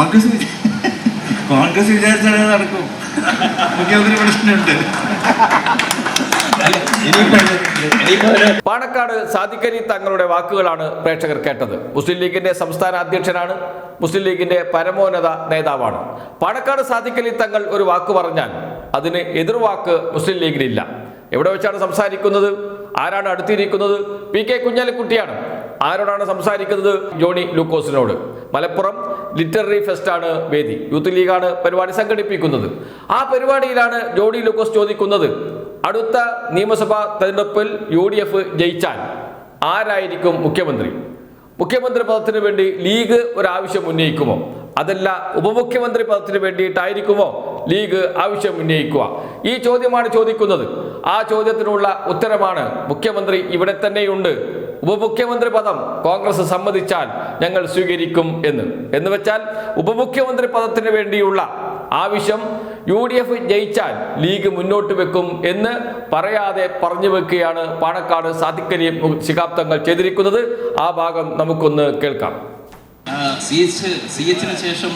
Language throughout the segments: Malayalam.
കോൺഗ്രസ് കോൺഗ്രസ് വിചാരിച്ചാലേ നടക്കും. മുഖ്യമന്ത്രി പ്രശ്നമുണ്ട്. പാണക്കാട് സാദിഖലി തങ്ങളുടെ വാക്കുകളാണ് പ്രേക്ഷകർ കേട്ടത്. മുസ്ലിം ലീഗിന്റെ സംസ്ഥാന അധ്യക്ഷനാണ് മുസ്ലിം ലീഗിന്റെ പരമോന്നത നേതാവാണ്. പാണക്കാട് സാദിഖലി തങ്ങൾ ഒരു വാക്ക് പറഞ്ഞാൽ അതിന് എതിർവാക്ക് മുസ്ലിം ലീഗിനില്ല. എവിടെ വെച്ചാണ് സംസാരിക്കുന്നത്? ആരാണ് അടുത്തിരിക്കുന്നത്? പി കെ കുഞ്ഞാലിക്കുട്ടിയാണ്. ആരോടാണ് സംസാരിക്കുന്നത്? ജോണി ലൂക്കോസിനോട്. മലപ്പുറം ലിറ്റററി ഫെസ്റ്റ് ആണ് വേദി. യൂത്ത് ലീഗാണ് പരിപാടി സംഘടിപ്പിക്കുന്നത്. ആ പരിപാടിയിലാണ് ജോണി ലൂക്കോസ് ചോദിക്കുന്നത് അടുത്ത നിയമസഭാ തെരഞ്ഞെടുപ്പിൽ യു ഡി എഫ് ജയിച്ചാൽ ആരായിരിക്കും മുഖ്യമന്ത്രി? മുഖ്യമന്ത്രി പദത്തിന് വേണ്ടി ലീഗ് ഒരാവശ്യം ഉന്നയിക്കുമോ? അതല്ല ഉപമുഖ്യമന്ത്രി പദത്തിന് വേണ്ടിയിട്ടായിരിക്കുമോ ലീഗ് ആവശ്യം ഉന്നയിക്കുക? ഈ ചോദ്യമാണ് ചോദിക്കുന്നത്. ആ ചോദ്യത്തിനുള്ള ഉത്തരമാണ് മുഖ്യമന്ത്രി ഇവിടെ തന്നെയുണ്ട്. ഉപമുഖ്യമന്ത്രി പദം കോൺഗ്രസ് സമ്മതിച്ചാൽ ഞങ്ങൾ സ്വീകരിക്കും എന്ന്. എന്ന് വെച്ചാൽ ഉപമുഖ്യമന്ത്രി പദത്തിന് വേണ്ടിയുള്ള ആവശ്യം യു ഡി എഫ് ജയിച്ചാൽ ലീഗ് മുന്നോട്ട് വെക്കും എന്ന് പറയാതെ പറഞ്ഞു വെക്കുകയാണ് പാണക്കാട് സാധിക്കലി ശിഹാബ് തങ്ങൾ ചെയ്തിരിക്കുന്നത്. ആ ഭാഗം നമുക്കൊന്ന് കേൾക്കാം. സി എച്ച് സി എച്ചിന് ശേഷം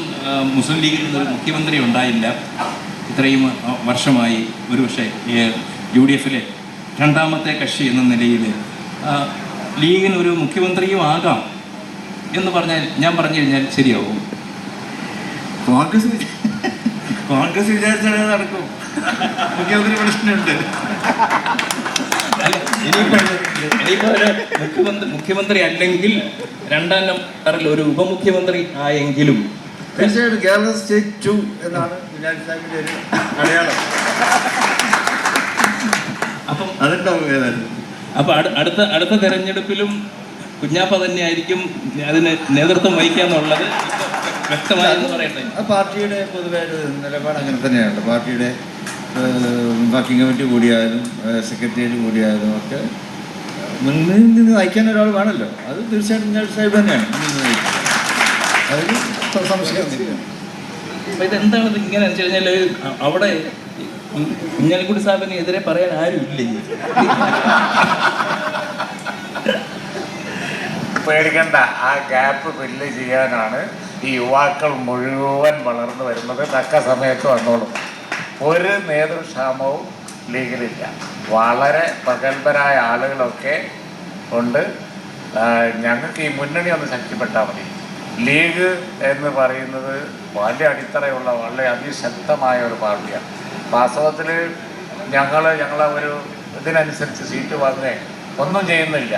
മുസ്ലിം ലീഗിൽ നിന്നൊരു മുഖ്യമന്ത്രി ഉണ്ടായില്ല. ഇത്രയും വർഷമായി ഒരുപക്ഷെ യു ഡി എഫിലെ രണ്ടാമത്തെ കക്ഷി എന്ന നിലയിൽ ലീഗിന് ഒരു മുഖ്യമന്ത്രിയും ആകാം എന്ന് പറഞ്ഞാൽ ഞാൻ പറഞ്ഞു കഴിഞ്ഞാൽ ശരിയാവും. കോൺഗ്രസ് കോൺഗ്രസ് വിചാരിച്ചാൽ നടക്കും. മുഖ്യമന്ത്രി പ്രശ്നമുണ്ട്. മുഖ്യമന്ത്രി മുഖ്യമന്ത്രി അല്ലെങ്കിൽ രണ്ടാം നമ്പറിൽ ഒരു ഉപമുഖ്യമന്ത്രി ആയെങ്കിലും തീർച്ചയായിട്ടും കേരള സ്റ്റേറ്റ് ടു എന്നാണ് അടയാളം. അപ്പം അതുണ്ടാവും ഏതായാലും അപ്പൊ അടുത്ത അടുത്ത തെരഞ്ഞെടുപ്പിലും കുഞ്ഞാപ്പ തന്നെ ആയിരിക്കും അതിന് നേതൃത്വം വഹിക്കാന്നുള്ളത് വ്യക്തമായെന്ന് പറയട്ടെ. പാർട്ടിയുടെ പൊതുവെ ഒരു നിലപാട് അങ്ങനെ തന്നെയാണ് പാർട്ടിയുടെ വർക്കിംഗ് കമ്മിറ്റി കൂടിയായാലും സെക്രട്ടേറിയറ്റ് കൂടിയായാലും ഒക്കെ മുന്നിൽ നിന്ന് നയിക്കാൻ ഒരാൾ വേണമല്ലോ. അത് തീർച്ചയായിട്ടും ഞാൻ സാഹിബ് തന്നെയാണ് അതിന് സംശയം. ഇതെന്താണ് ഇങ്ങനെ വെച്ച് അവിടെ കുഞ്ഞാലിക്കുട്ടി സാഹിബിന് എതിരെ പറയാൻ ആരും ഇല്ലേ പേടിക്കണ്ട ആ ഗ്യാപ്പ് ഫില്ല് ചെയ്യാനാണ് ഈ യുവാക്കൾ മുഴുവൻ വളർന്നു വരുന്നത്. തക്ക സമയത്ത് വന്നോളും. ഒരു നേതൃക്ഷാമവും ലീഗിലില്ല. വളരെ പ്രഗത്ഭരായ ആളുകളൊക്കെ ഉണ്ട്. ഞങ്ങൾക്ക് ഈ മുന്നണി ഒന്ന് ശക്തിപ്പെട്ടാൽ മതി. ലീഗ് എന്ന് പറയുന്നത് വലിയ അടിത്തറയുള്ള വളരെ അതിശക്തമായ ഒരു പാർട്ടിയാണ്. വാസ്തവത്തിൽ ഞങ്ങൾ ഞങ്ങളെ ഒരു ഇതിനനുസരിച്ച് സീറ്റ് വാങ്ങുകയും ഒന്നും ചെയ്യുന്നില്ല.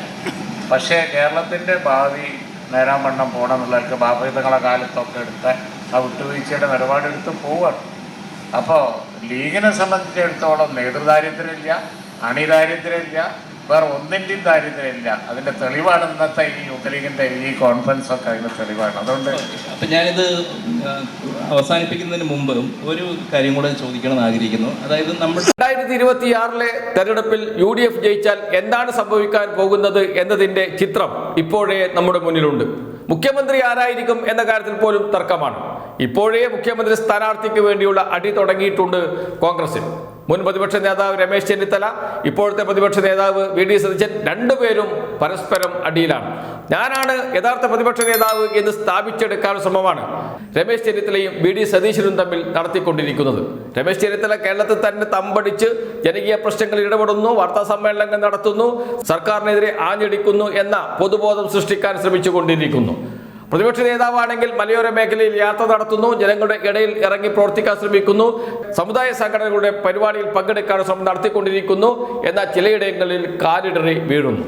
പക്ഷേ കേരളത്തിന്റെ ഭാവി നേരാൻ വണ്ണം പോകണം എന്നുള്ളവർക്ക് ബാബയുധങ്ങളെ കാലത്തൊക്കെ എടുത്ത ആ വിട്ടുവീഴ്ചയുടെ നിലപാടെടുത്ത് പോവുകയാണ് അപ്പോൾ ലീഗിനെ സംബന്ധിച്ചിടത്തോളം നേതൃദാരിദ്ര്യമില്ല അണിദാരിദ്ര്യമില്ല വേറെ ഒന്നിന്റെയും ദാരിദ്ര്യമില്ല. അതിന്റെ തെളിവാണ് ഇന്നത്തെ ഈ യൂത്ത് ലീഗിന്റെ ഈ കോൺഫറൻസ് ഒക്കെ അതിന്റെ തെളിവാണ്. അതുകൊണ്ട് അപ്പൊ ഞാനിത് അവസാനിപ്പിക്കുന്നതിന് മുമ്പ് ഒരു കാര്യം കൂടെ ചോദിക്കണമെന്ന് ആഗ്രഹിക്കുന്നു. അതായത് നമ്മൾ രണ്ടായിരത്തി ഇരുപത്തിയാറിലെ തെരഞ്ഞെടുപ്പിൽ യു ഡി എഫ് ജയിച്ചാൽ എന്താണ് സംഭവിക്കാൻ പോകുന്നത് എന്നതിന്റെ ചിത്രം ഇപ്പോഴേ നമ്മുടെ മുന്നിലുണ്ട്. മുഖ്യമന്ത്രി ആരായിരിക്കും എന്ന കാര്യത്തിൽ പോലും തർക്കമാണ്. ഇപ്പോഴേ മുഖ്യമന്ത്രി സ്ഥാനാർത്ഥിക്ക് വേണ്ടിയുള്ള അടി തുടങ്ങിയിട്ടുണ്ട് കോൺഗ്രസിൽ. മുൻ പ്രതിപക്ഷ നേതാവ് രമേശ് ചെന്നിത്തല ഇപ്പോഴത്തെ പ്രതിപക്ഷ നേതാവ് വി ഡി സതീശൻ രണ്ടുപേരും പരസ്പരം അടിയിലാണ്. ഞാനാണ് യഥാർത്ഥ പ്രതിപക്ഷ നേതാവ് എന്ന് സ്ഥാപിച്ചെടുക്കാൻ ശ്രമമാണ്. രമേശ് ചെന്നിത്തലയും വി ഡി സതീശനും തമ്മിൽ നടത്തിക്കൊണ്ടിരിക്കുന്നത്. രമേശ് ചെന്നിത്തല കേരളത്തിൽ തന്നെ തമ്പടിച്ച് ജനകീയ പ്രശ്നങ്ങളിൽ ഇടപെടുന്നു വാർത്താ സമ്മേളനങ്ങൾ നടത്തുന്നു സർക്കാരിനെതിരെ ആഞ്ഞടിക്കുന്നു എന്ന പൊതുബോധം സൃഷ്ടിക്കാൻ ശ്രമിച്ചുകൊണ്ടിരിക്കുന്നു. പ്രതിപക്ഷ നേതാവാണെങ്കിൽ മലയോര മേഖലയിൽ യാത്ര നടത്തുന്നു ജനങ്ങളുടെ ഇടയിൽ ഇറങ്ങി പ്രവർത്തിക്കാൻ ശ്രമിക്കുന്നു സമുദായ സംഘടനകളുടെ പരിപാടിയിൽ പങ്കെടുക്കാൻ ശ്രമം നടത്തിക്കൊണ്ടിരിക്കുന്നു എന്നാൽ ചിലയിടങ്ങളിൽ കാലിടറി വീഴുന്നു.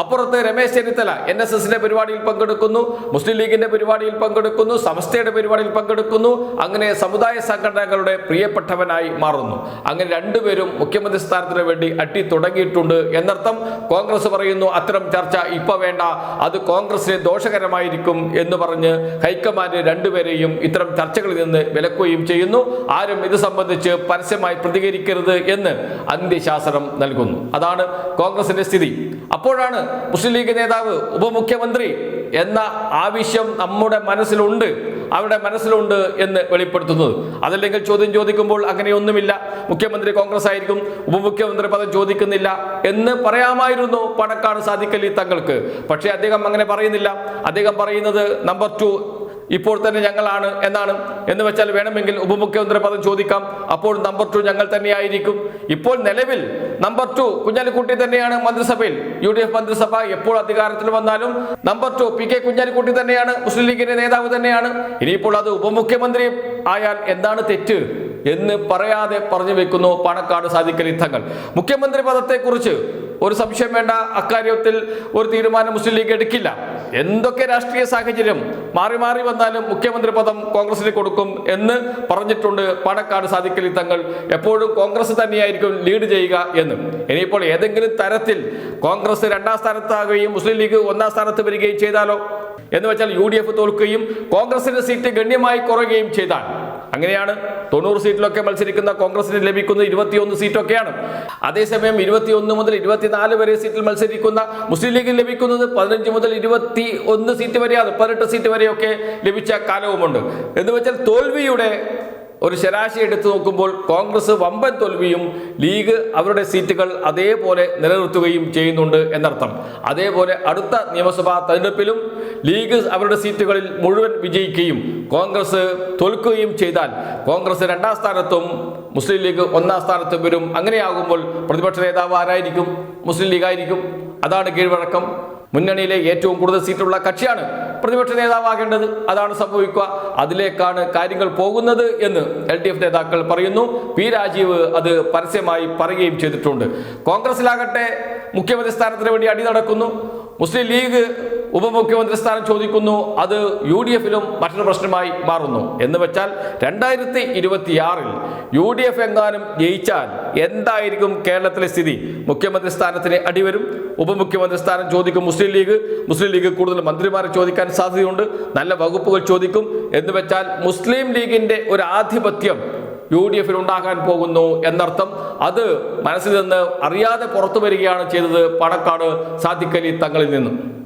അപ്പുറത്ത് രമേശ് ചെന്നിത്തല എൻ എസ് എസിന്റെ പരിപാടിയിൽ പങ്കെടുക്കുന്നു മുസ്ലിം ലീഗിന്റെ പരിപാടിയിൽ പങ്കെടുക്കുന്നു സമസ്തയുടെ പരിപാടിയിൽ പങ്കെടുക്കുന്നു അങ്ങനെ സമുദായ സംഘടനകളുടെ പ്രിയപ്പെട്ടവനായി മാറുന്നു. അങ്ങനെ രണ്ടുപേരും മുഖ്യമന്ത്രി സ്ഥാനത്തിന് വേണ്ടി അട്ടി തുടങ്ങിയിട്ടുണ്ട് എന്നർത്ഥം കോൺഗ്രസ് പറയുന്നു അത്തരം ചർച്ച ഇപ്പൊ വേണ്ട അത് കോൺഗ്രസിന് ദോഷകരമായിരിക്കും എന്ന് പറഞ്ഞ് ഹൈക്കമാൻഡ് രണ്ടുപേരെയും ഇത്തരം ചർച്ചകളിൽ നിന്ന് വിലക്കുകയും ചെയ്യുന്നു. ആരും ഇത് സംബന്ധിച്ച് പരസ്യമായി പ്രതികരിക്കരുത് എന്ന് അന്ത്യശാസനം നൽകുന്നു. അതാണ് കോൺഗ്രസിന്റെ സ്ഥിതി. അപ്പോഴാണ് മുസ്ലിം ലീഗ് നേതാവ് ഉപമുഖ്യമന്ത്രി എന്ന ആവശ്യം നമ്മുടെ മനസ്സിലുണ്ട്. അവരുടെ മനസ്സിലുണ്ട് എന്ന് വെളിപ്പെടുത്തുന്നത്. അതല്ലെങ്കിൽ ചോദ്യം ചോദിക്കുമ്പോൾ അങ്ങനെയൊന്നുമില്ല. മുഖ്യമന്ത്രി കോൺഗ്രസ് ആയിരിക്കും ഉപമുഖ്യമന്ത്രി പദം ചോദിക്കുന്നില്ല എന്ന് പറയാമായിരുന്നു പണക്കാട് സാധിക്കലി തങ്ങൾക്ക്. പക്ഷേ അദ്ദേഹം അങ്ങനെ പറയുന്നില്ല. അദ്ദേഹം പറയുന്നത് നമ്പർ ടു ഇപ്പോൾ തന്നെ ഞങ്ങളാണ് എന്നാണ് എന്ന് വെച്ചാൽ വേണമെങ്കിൽ ഉപമുഖ്യമന്ത്രി പദം ചോദിക്കാം. അപ്പോൾ നമ്പർ ടു ഞങ്ങൾ തന്നെയായിരിക്കും. ഇപ്പോൾ നിലവിൽ നമ്പർ ടു കുഞ്ഞാലിക്കുട്ടി തന്നെയാണ് മന്ത്രിസഭയിൽ. യു ഡി എഫ് മന്ത്രിസഭ എപ്പോൾ അധികാരത്തിൽ വന്നാലും number two P K Kunhalikutty തന്നെയാണ്. മുസ്ലിം ലീഗിന്റെ നേതാവ് തന്നെയാണ്. ഇനിയിപ്പോൾ അത് ഉപമുഖ്യമന്ത്രി ആയാൽ എന്താണ് തെറ്റ് എന്ന് പറയാതെ പറഞ്ഞു വെക്കുന്നു പാണക്കാട് സാധിക്കൽ യുദ്ധങ്ങൾ മുഖ്യമന്ത്രി പദത്തെക്കുറിച്ച് ഒരു സംശയം വേണ്ട. അക്കാര്യത്തിൽ ഒരു തീരുമാനം മുസ്ലിം ലീഗ് എടുക്കില്ല. എന്തൊക്കെ രാഷ്ട്രീയ സാഹചര്യം മാറി മാറി വന്നാലും മുഖ്യമന്ത്രി പദം കോൺഗ്രസിന് കൊടുക്കും എന്ന് പറഞ്ഞിട്ടുണ്ട് പാണക്കാട് സാധിക്കലി തങ്ങൾ. എപ്പോഴും കോൺഗ്രസ് തന്നെയായിരിക്കും ലീഡ് ചെയ്യുക എന്ന്. ഇനിയിപ്പോൾ ഏതെങ്കിലും തരത്തിൽ കോൺഗ്രസ് രണ്ടാം സ്ഥാനത്താകുകയും മുസ്ലിം ലീഗ് ഒന്നാം സ്ഥാനത്ത് വരികയും ചെയ്താലോ? എന്ന് വെച്ചാൽ യു ഡി എഫ് തോൽക്കുകയും കോൺഗ്രസിന്റെ സീറ്റ് ഗണ്യമായി കുറയുകയും ചെയ്താൽ അങ്ങനെയാണ് തൊണ്ണൂറ് സീറ്റിലൊക്കെ മത്സരിക്കുന്ന കോൺഗ്രസിന് ലഭിക്കുന്നത് ഇരുപത്തിയൊന്ന് സീറ്റൊക്കെയാണ്. അതേസമയം ഇരുപത്തിയൊന്ന് മുതൽ ഇരുപത്തിനാല് വരെ സീറ്റിൽ മത്സരിക്കുന്ന മുസ്ലിം ലീഗിൽ ലഭിക്കുന്നത് പതിനഞ്ച് മുതൽ ഇരുപത്തി ഒന്ന് സീറ്റ് വരെയാണ്. പതിനെട്ട് സീറ്റ് വരെയൊക്കെ ലഭിച്ച കാലവുമുണ്ട്. എന്ന് വെച്ചാൽ തോൽവിയുടെ ഒരു ശരാശരി എടുത്തു നോക്കുമ്പോൾ കോൺഗ്രസ് വമ്പൻ തോൽവിയും ലീഗ് അവരുടെ സീറ്റുകൾ അതേപോലെ നിലനിർത്തുകയും ചെയ്യുന്നുണ്ട് എന്നർത്ഥം. അതേപോലെ അടുത്ത നിയമസഭാ തെരഞ്ഞെടുപ്പിലും ലീഗ് അവരുടെ സീറ്റുകളിൽ മുഴുവൻ വിജയിക്കുകയും കോൺഗ്രസ് തോൽക്കുകയും ചെയ്താൽ കോൺഗ്രസ് രണ്ടാം സ്ഥാനത്തും മുസ്ലിം ലീഗ് ഒന്നാം സ്ഥാനത്തും വരും. അങ്ങനെയാകുമ്പോൾ പ്രതിപക്ഷ നേതാവ് ആരായിരിക്കും? മുസ്ലിം ലീഗ് ആയിരിക്കും. അതാണ് കീഴ്വഴക്കം. മുന്നണിയിലെ ഏറ്റവും കൂടുതൽ സീറ്റുള്ള കക്ഷിയാണ് പ്രതിപക്ഷ നേതാവാകേണ്ടത്. അതാണ് സംഭവിക്കുക. അതിലേക്കാണ് കാര്യങ്ങൾ പോകുന്നത് എന്ന് എൽ ഡി എഫ് നേതാക്കൾ പറയുന്നു. പി രാജീവ് അത് പരസ്യമായി പറയുകയും ചെയ്തിട്ടുണ്ട്. കോൺഗ്രസിലാകട്ടെ മുഖ്യമന്ത്രി സ്ഥാനത്തിന് വേണ്ടി അടി നടക്കുന്നു. മുസ്ലിം ലീഗ് ഉപമുഖ്യമന്ത്രി സ്ഥാനം ചോദിക്കുന്നു. അത് യു ഡി എഫിലും മറ്റൊരു പ്രശ്നമായി മാറുന്നു. എന്ന് വെച്ചാൽ രണ്ടായിരത്തി ഇരുപത്തിയാറിൽ യു ഡി എഫ് എങ്ങാനും ജയിച്ചാൽ എന്തായിരിക്കും കേരളത്തിലെ സ്ഥിതി? മുഖ്യമന്ത്രി സ്ഥാനത്തിന് അടിവരും. ഉപമുഖ്യമന്ത്രി സ്ഥാനം ചോദിക്കും മുസ്ലിം ലീഗ്. മുസ്ലിം ലീഗ് കൂടുതൽ മന്ത്രിമാരെ ചോദിക്കാൻ സാധ്യതയുണ്ട്. നല്ല വകുപ്പുകൾ ചോദിക്കും. എന്ന് വെച്ചാൽ മുസ്ലിം ലീഗിന്റെ ഒരു ആധിപത്യം യു ഡി എഫിൽ ഉണ്ടാകാൻ പോകുന്നു എന്നർത്ഥം. അത് മനസ്സിൽ നിന്ന് അറിയാതെ പുറത്തു വരികയാണ് ചെയ്തത് പണക്കാട് സാദിഖലി തങ്ങളിൽ നിന്നും.